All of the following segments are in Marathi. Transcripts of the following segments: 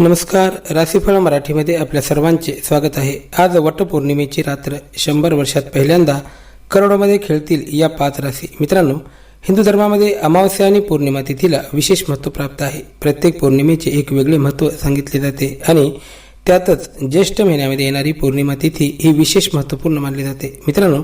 नमस्कार राशीफळ मराठीमध्ये आपल्या सर्वांचे स्वागत आहे. आज वटपौर्णिमेची रात्र शंभर वर्षात पहिल्यांदा करोडोमध्ये खेळतील या पाच राशी. मित्रांनो हिंदू धर्मामध्ये अमावस्या आणि पौर्णिमा तिथीला विशेष महत्त्व प्राप्त आहे. प्रत्येक पौर्णिमेचे एक वेगळे महत्त्व सांगितले जाते आणि त्यातच ज्येष्ठ महिन्यामध्ये येणारी पौर्णिमा तिथी ही विशेष महत्त्वपूर्ण मानली जाते. मित्रांनो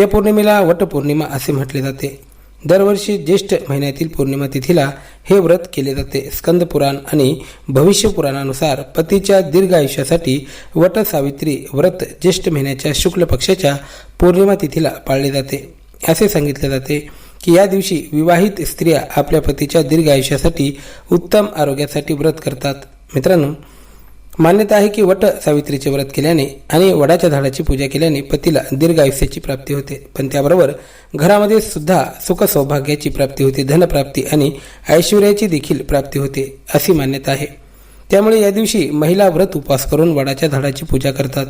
या पौर्णिमेला वटपौर्णिमा असे म्हटले जाते. दरवर्षी ज्येष्ठ महिन्यातील पौर्णिमा तिथीला हे व्रत केले जाते. स्कंद पुराण आणि भविष्य पुराणानुसार पतीच्या दीर्घ आयुष्यासाठी वटसावित्री व्रत ज्येष्ठ महिन्याच्या शुक्ल पक्षाच्या पौर्णिमा तिथीला पाळले जाते. असे सांगितले जाते की या दिवशी विवाहित स्त्रिया आपल्या पतीच्या दीर्घ आयुष्यासाठी उत्तम आरोग्यासाठी व्रत करतात. मित्रांनो मान्यता आहे की वट सावित्रीचे व्रत केल्याने आणि वडाच्या झाडाची पूजा केल्याने पतीला दीर्घ आयुष्याची प्राप्ती होते. पण त्याबरोबर घरामध्ये सुद्धा सुख सौभाग्याची प्राप्ती होते धनप्राप्ती आणि ऐश्वर्याची देखील प्राप्ती होते अशी मान्यता आहे. त्यामुळे या दिवशी महिला व्रत उपवास करून वडाच्या झाडाची पूजा करतात.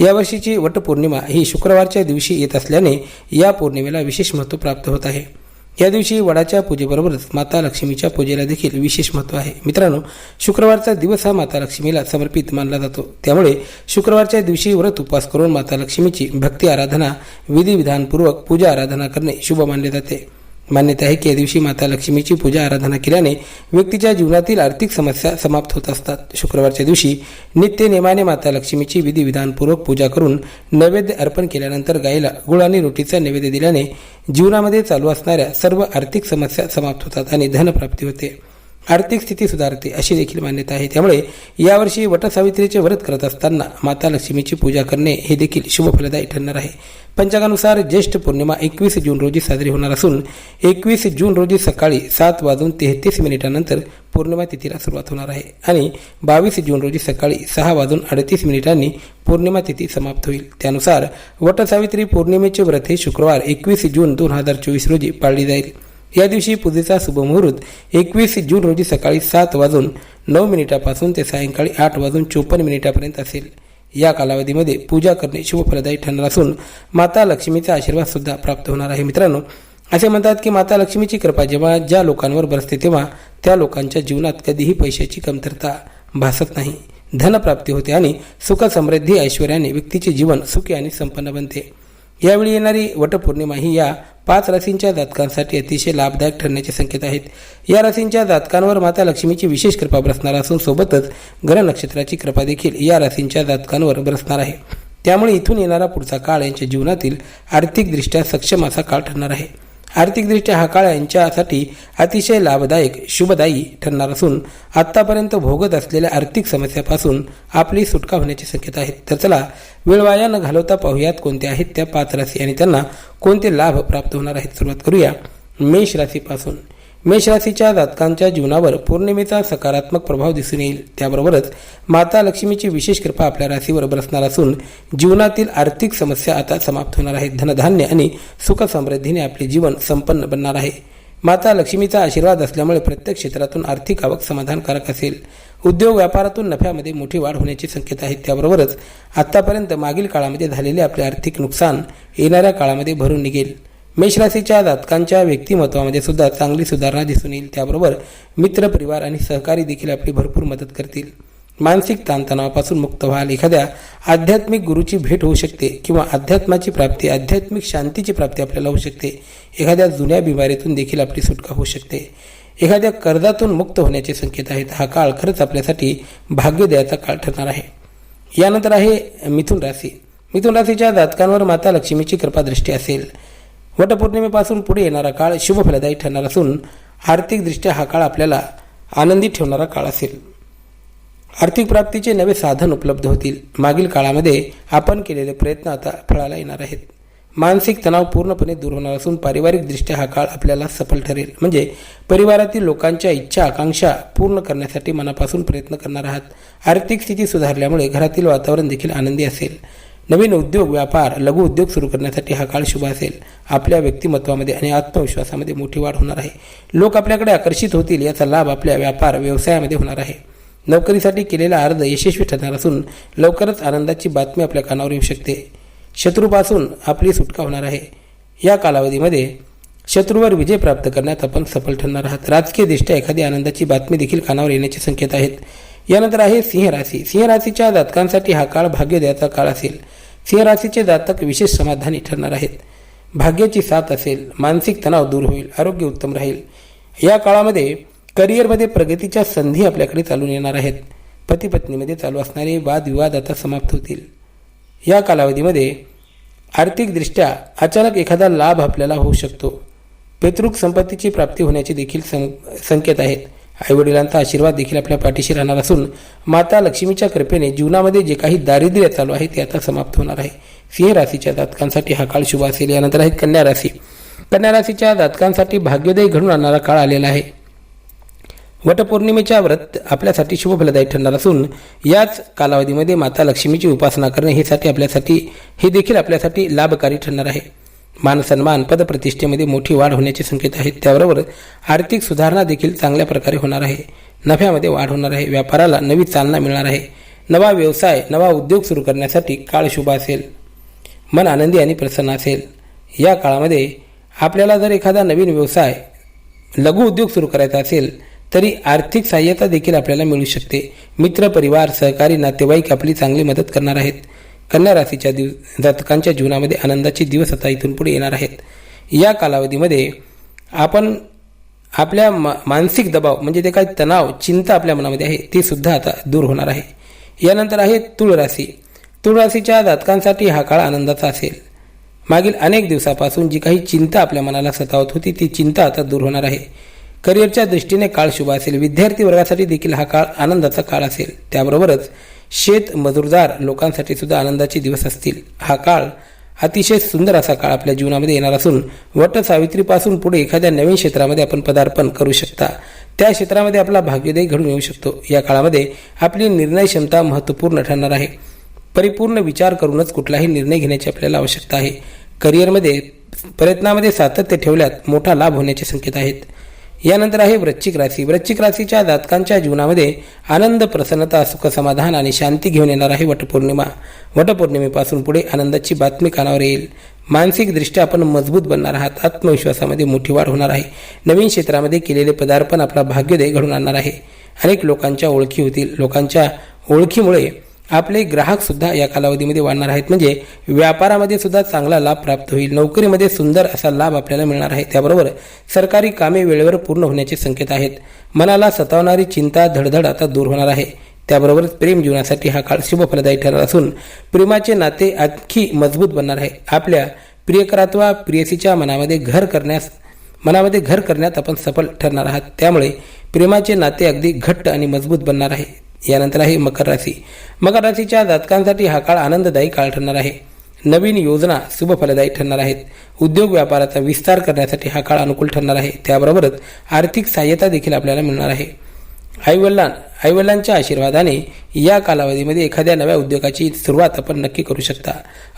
यावर्षीची वटपौर्णिमा ही शुक्रवारच्या दिवशी येत असल्याने या पौर्णिमेला विशेष महत्त्व प्राप्त होत आहे. या दिवशी वडाच्या पूजेबरोबरच माता लक्ष्मीच्या पूजेला देखील विशेष महत्त्व आहे. मित्रांनो शुक्रवारचा दिवस हा माता लक्ष्मीला समर्पित मानला जातो. त्यामुळे शुक्रवारच्या दिवशी व्रत उपवास करून माता लक्ष्मीची भक्ती आराधना विधिविधानपूर्वक पूजा आराधना करणे शुभ मानले जाते. मान्यता आहे की या दिवशी माता लक्ष्मीची पूजा आराधना केल्याने व्यक्तीच्या जीवनातील आर्थिक समस्या समाप्त होत असतात. शुक्रवारच्या दिवशी नित्य नेमाने माता लक्ष्मीची विधिविधानपूर्वक पूजा करून नैवेद्य अर्पण केल्यानंतर गायीला गुळ आणि रोटीचा नैवेद्य दिल्याने जीवनामध्ये चालू असणाऱ्या सर्व आर्थिक समस्या समाप्त होतात आणि धनप्राप्ती होते. आर्थिक स्थिती सुधारते अशी देखील मान्यता आहे. त्यामुळे यावर्षी वटसावित्रीचे व्रत करत असताना माता लक्ष्मीची पूजा करणे हे देखील शुभफलदायी ठरणार आहे. पंचांगानुसार ज्येष्ठ पौर्णिमा एकवीस जून रोजी साजरी होणार असून एकवीस जून रोजी सकाळी सात वाजून तेहतीस मिनिटांनंतर पौर्णिमा तिथीला सुरुवात होणार आहे आणि बावीस जून रोजी सकाळी सहा वाजून अडतीस मिनिटांनी पौर्णिमा तिथी समाप्त होईल. त्यानुसार वटसावित्री पौर्णिमेचे व्रत हे शुक्रवार एकवीस जून दोन हजार चोवीस रोजी पाळली जाईल. या दिवशी पूजेचा शुभमुहूर्त एकवीस जून रोजी सकाळी सात वाजून नऊ मिनिटापासून ते सायंकाळी आठ वाजून चोपन्न मिनिटापर्यंत असेल. या कालावधीमध्ये पूजा करणे शुभफलदायी ठरणार असून माता लक्ष्मीचा आशीर्वाद सुद्धा प्राप्त होणार आहे मित्रांनो. असे म्हणतात की माता लक्ष्मीची कृपा जेव्हा ज्या लोकांवर बरसते तेव्हा त्या लोकांच्या जीवनात कधीही पैशाची कमतरता भासत नाही. धनप्राप्ती होते आणि सुख समृद्धी ऐश्वर्याने व्यक्तीचे जीवन सुखी आणि संपन्न बनते. यावेळी येणारी वटपौर्णिमा ही या पाच राशींच्या जातकांसाठी अतिशय लाभदायक ठरण्याचे संकेत आहेत. या राशींच्या जातकांवर माता लक्ष्मीची विशेष कृपा बरसणार असून सोबतच ग्रह नक्षत्राची कृपा देखील या राशींच्या जातकांवर बरसणार आहे. त्यामुळे इथून येणारा पुढचा काळ यांच्या जीवनातील आर्थिकदृष्ट्या सक्षम असा काळ ठरणार आहे. आर्थिकदृष्ट्या हा काळ यांच्यासाठी अतिशय लाभदायक शुभदायी ठरणार असून आत्तापर्यंत भोगत असलेल्या आर्थिक समस्यापासून आपली सुटका होण्याची शक्यता आहे. तर चला वेळ वाया न घालवता पाहुयात कोणत्या आहेत त्या पाच राशी आणि त्यांना कोणते लाभ प्राप्त होणार आहेत. सुरुवात करूया. मेष राशीपासून. मेष राशीच्या जातकांच्या जीवनावर पौर्णिमेचा सकारात्मक प्रभाव दिसून येईल. त्याबरोबरच माता लक्ष्मीची विशेष कृपा आपल्या राशीवर बरसणार असून जीवनातील आर्थिक समस्या आता समाप्त होणार आहेत. धनधान्य आणि सुखसमृद्धीने आपले जीवन संपन्न बनणार आहे. माता लक्ष्मीचा आशीर्वाद असल्यामुळे प्रत्येक क्षेत्रातून आर्थिक आवक समाधानकारक असेल. उद्योग व्यापारातून नफ्यामध्ये मोठी वाढ होण्याचे संकेत आहेत. त्याबरोबरच आतापर्यंत मागील काळामध्ये झालेले आपले आर्थिक नुकसान येणाऱ्या काळामध्ये भरून निघेल. मेषराशीच्या जातकांच्या व्यक्तिमत्वामध्ये सुद्धा चांगली सुधारणा दिसून येईल. त्याबरोबर मित्र परिवार आणि सहकारी देखील आपली भरपूर मदत करतील. मानसिक ताणतणावापासून मुक्त व्हाल एखाद्या आध्यात्मिक गुरुची भेट होऊ शकते किंवा अध्यात्माची प्राप्ती आध्यात्मिक शांतीची प्राप्ती आपल्याला होऊ शकते. एखाद्या जुन्या बिमारीतून देखील आपली सुटका होऊ शकते. एखाद्या कर्जातून मुक्त होण्याचे संकेत आहेत. हा काळ खरंच आपल्यासाठी भाग्य द्यायचा काळ ठरणार आहे. यानंतर आहे मिथुन राशी. मिथुन राशीच्या जातकांवर माता लक्ष्मीची कृपादृष्टी असेल. वटपौर्णिमेपासून पुढे येणारा काळ शुभफलदायी ठरणार असून आर्थिकदृष्ट्या हा काळ आपल्याला आनंदी ठेवणारा काळ असेल. आर्थिक प्राप्तीचे नवे साधन उपलब्ध होतील. मागील काळामध्ये आपण केलेले प्रयत्न आता फळाला येणार आहेत. मानसिक तणाव पूर्णपणे दूर होणार असून पारिवारिकदृष्ट्या हा काळ आपल्याला सफल ठरेल. म्हणजे परिवारातील लोकांच्या इच्छा आकांक्षा पूर्ण करण्यासाठी मनापासून प्रयत्न करणार आहात. आर्थिक स्थिती सुधारल्यामुळे घरातील वातावरण देखील आनंदी असेल. नवीन उद्योग व्यापार लघु उद्योग सुरू करण्यासाठी हा काळ शुभ असेल. आपल्या व्यक्तिमत्वामध्ये आणि आत्मविश्वासामध्ये मोठी वाढ होणार आहे. लोक आपल्याकडे आकर्षित होतील याचा लाभ आपल्या व्यापार व्यवसायामध्ये होणार आहे. नोकरीसाठी केलेला अर्ज यशस्वी ठरणार असून लवकरच आनंदाची बातमी आपल्या कानावर येऊ शकते. शत्रूपासून आपली सुटका होणार आहे. या कालावधीमध्ये शत्रूवर विजय प्राप्त करण्यात आपण सफल ठरणार आहात. राजकीय दृष्ट्या एखादी आनंदाची बातमी देखील कानावर येण्याचे संकेत आहेत. यानंतर आहे सिंह राशी सिंह राशीच्या जातकांसाठी हा काळ भाग्योदयाचा काळ असेल. सिंह राशीचे जातक विशेष समाधानी ठरणार आहेत. भाग्याची साथ असेल मानसिक तणाव दूर होईल आरोग्य उत्तम राहील. या काळामध्ये करिअरमध्ये प्रगतीच्या संधी आपल्याकडे चालून येणार आहेत. पती पत्नीमध्ये चालू असणारे वादविवाद आता समाप्त होतील. या कालावधीमध्ये आर्थिकदृष्ट्या अचानक एखादा लाभ आपल्याला होऊ शकतो. पितृक संपत्तीची प्राप्ती होण्याचे देखील सं संकेत आहेत. आईवडिलांचा आशीर्वाद देखील आपल्या पाठीशी राहणार असून माता लक्ष्मीच्या कृपेने जीवनामध्ये जे काही दारिद्र्य चालू आहे ते आता समाप्त होणार आहे. सिंह राशीच्या जातकांसाठी हा काळ शुभ असेल. यानंतर आहे कन्या राशी. कन्या राशीच्या जातकांसाठी भाग्योदय घडून आणणारा काळ आलेला आहे. वटपौर्णिमेच्या व्रत आपल्यासाठी शुभ फलदायी ठरणार असून याच कालावधीमध्ये माता लक्ष्मीची उपासना करणे हे साठी आपल्यासाठी हे देखील आपल्यासाठी लाभकारी ठरणार आहे. मानसन्मान पदप्रतिष्ठेमध्ये मोठी वाढ होण्याचे संकेत आहेत. त्याबरोबर आर्थिक सुधारणा देखील चांगल्या प्रकारे होणार आहे. नफ्यामध्ये वाढ होणार आहे. व्यापाराला नवी चालना मिळणार आहे. नवा व्यवसाय नवा उद्योग सुरू करण्यासाठी काळ शुभ असेल. मन आनंदी आणि प्रसन्न असेल. या काळामध्ये आपल्याला जर एखादा नवीन व्यवसाय लघु उद्योग सुरू करायचा असेल तरी आर्थिक सहाय्यता देखील आपल्याला मिळू शकते. मित्र परिवार सहकारी नातेवाईक आपली चांगली मदत करणार आहेत. कन्या राशीच्या दिव जातकांच्या जीवनामध्ये आनंदाचे दिवस आता इथून पुढे येणार आहेत. या कालावधीमध्ये आपण आपल्या मा मानसिक दबाव म्हणजे ते काही तणाव चिंता आपल्या मनामध्ये आहे ती सुद्धा आता दूर होणार आहे. यानंतर आहे तुळ राशी तुळ राशीच्या जातकांसाठी हा काळ आनंदाचा असेल. मागील अनेक दिवसापासून जी काही चिंता आपल्या मनाला सतावत होती ती चिंता आता दूर होणार आहे. करिअरच्या दृष्टीने काळ शुभ असेल. विद्यार्थी वर्गासाठी देखील हा काळ आनंदाचा काळ असेल. त्याबरोबरच शेत मजूरदार लोकांसाठी सुद्धा आनंदाचे दिवस असतील. हा काळ अतिशय सुंदर असा काळ आपल्या जीवनामध्ये येणार असून वट सावित्रीपासून पुढे एखाद्या नवीन क्षेत्रामध्ये आपण पदार्पण करू शकता. त्या क्षेत्रामध्ये आपला भाग्योदय घडून येऊ शकतो. या काळामध्ये आपली निर्णय क्षमता महत्त्वपूर्ण ठरणार आहे. परिपूर्ण विचार करूनच कुठलाही निर्णय घेण्याची आपल्याला आवश्यकता आहे. करिअरमध्ये प्रयत्नामध्ये सातत्य ठेवल्यात मोठा लाभ होण्याचे संकेत आहेत. यानंतर आहे वृश्चिक राशी. वृश्चिक राशीच्या जातकांच्या जीवनामध्ये आनंद प्रसन्नता सुख समाधान आणि शांती घेऊन येणार आहे वटपौर्णिमा. वटपौर्णिमेपासून पुढे आनंदाची बातमी कानावर येईल. मानसिकदृष्ट्या आपण मजबूत बनणार आहात. आत्मविश्वासामध्ये मोठी वाढ होणार आहे. नवीन क्षेत्रामध्ये केलेले पदार्पण आपला भाग्योदय घडून आणणार आहे. अनेक लोकांच्या ओळखी होतील. लोकांच्या ओळखीमुळे आपले ग्राहक सुद्धा या कालावधीमध्ये वाढणार आहेत. म्हणजे व्यापारामध्ये सुद्धा चांगला लाभ प्राप्त होईल. नोकरीमध्ये सुंदर असा लाभ आपल्याला मिळणार आहे. त्याबरोबर सरकारी कामे वेळेवर पूर्ण होण्याचे संकेत आहेत. मनाला सतावणारी चिंता धडधड आता दूर होणार आहे. त्याबरोबरच प्रेम जीवनासाठी हा काळ शुभ फलदायी ठरणार असून प्रेमाचे नाते आणखी मजबूत बनणार आहे. आपल्या प्रियकरात्वा प्रियसीच्या मनामध्ये घर करण्यास मनामध्ये घर करण्यात आपण सफल ठरणार आहात. त्यामुळे प्रेमाचे नाते अगदी घट्ट आणि मजबूत बनणार आहे. यानंतर आहे मकर राशी. मकर राशीच्या जातकांसाठी हा काळ आनंददायी काळ ठरणार आहे. नवीन योजना शुभ फलदायी ठरणार आहेत. उद्योग व्यापाराचा विस्तार करण्यासाठी हा काळ अनुकूल ठरणार आहे. त्याबरोबरच आर्थिक सहाय्यता देखील आपल्याला मिळणार आहे. आईवडिलां आईवडिलांच्या आशीर्वादाने या कालावधीमध्ये एखाद्या नव्या उद्योगाची सुरुवात आपण नक्की करू शकता.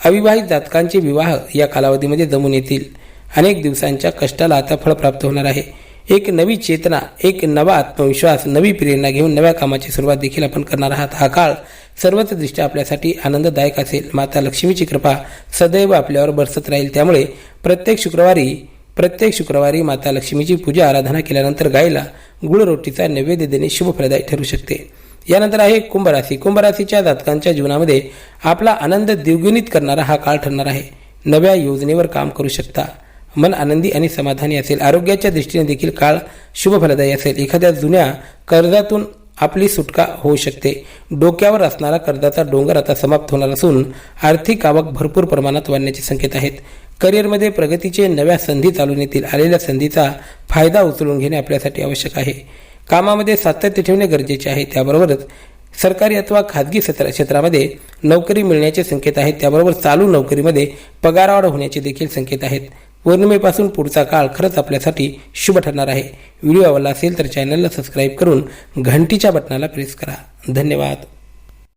अविवाहित जातकांचे विवाह या कालावधीमध्ये जमून येतील. अनेक दिवसांच्या कष्टाला आता फळ प्राप्त होणार आहे. एक नवी चेतना एक नवा आत्मविश्वास नवी प्रेरणा घेऊन नव्या कामाची सुरुवात देखील आपण करणार आहात. हा काळ सर्वच दृष्ट्या आपल्यासाठी आनंददायक असेल. माता लक्ष्मीची कृपा सदैव आपल्यावर बरसत राहील. त्यामुळे प्रत्येक शुक्रवारी प्रत्येक शुक्रवारी माता लक्ष्मीची पूजा आराधना केल्यानंतर गायीला गुळ रोटीचा नैवेद्य देणे शुभफलदायी ठरू शकते. यानंतर आहे कुंभराशी. कुंभराशीच्या जातकांच्या जीवनामध्ये आपला आनंद द्विगुणित करणारा हा काळ ठरणार आहे. नव्या योजनेवर काम करू शकता. मन आनंदी आणि समाधानी असेल. आरोग्याच्या दृष्टीने देखील काळ शुभफलदायी असेल. एखाद्या जुन्या कर्जातून आपली सुटका होऊ शकते. डोक्यावर असणारा कर्जाचा डोंगर आता समाप्त होणार असून आर्थिक आवक भरपूर प्रमाणात वाढण्याचे संकेत आहेत. करिअरमध्ये प्रगतीचे नव्या संधी चालून येतील. आलेल्या संधीचा फायदा उचलून घेणे आपल्यासाठी आवश्यक आहे. कामामध्ये सातत्य ठेवणे गरजेचे आहे. त्याबरोबरच सरकारी अथवा खाजगी क्षेत्र क्षेत्रामध्ये नोकरी मिळण्याचे संकेत आहेत. त्याबरोबर चालू नोकरीमध्ये पगारवाढ होण्याचे देखील संकेत आहेत. पौर्णिमेपासून पुढचा काळ खरंच आपल्यासाठी शुभ ठरणार आहे. व्हिडिओ आवडला असेल तर चॅनलला सबस्क्राईब करून घंटीच्या बटनाला प्रेस करा. धन्यवाद.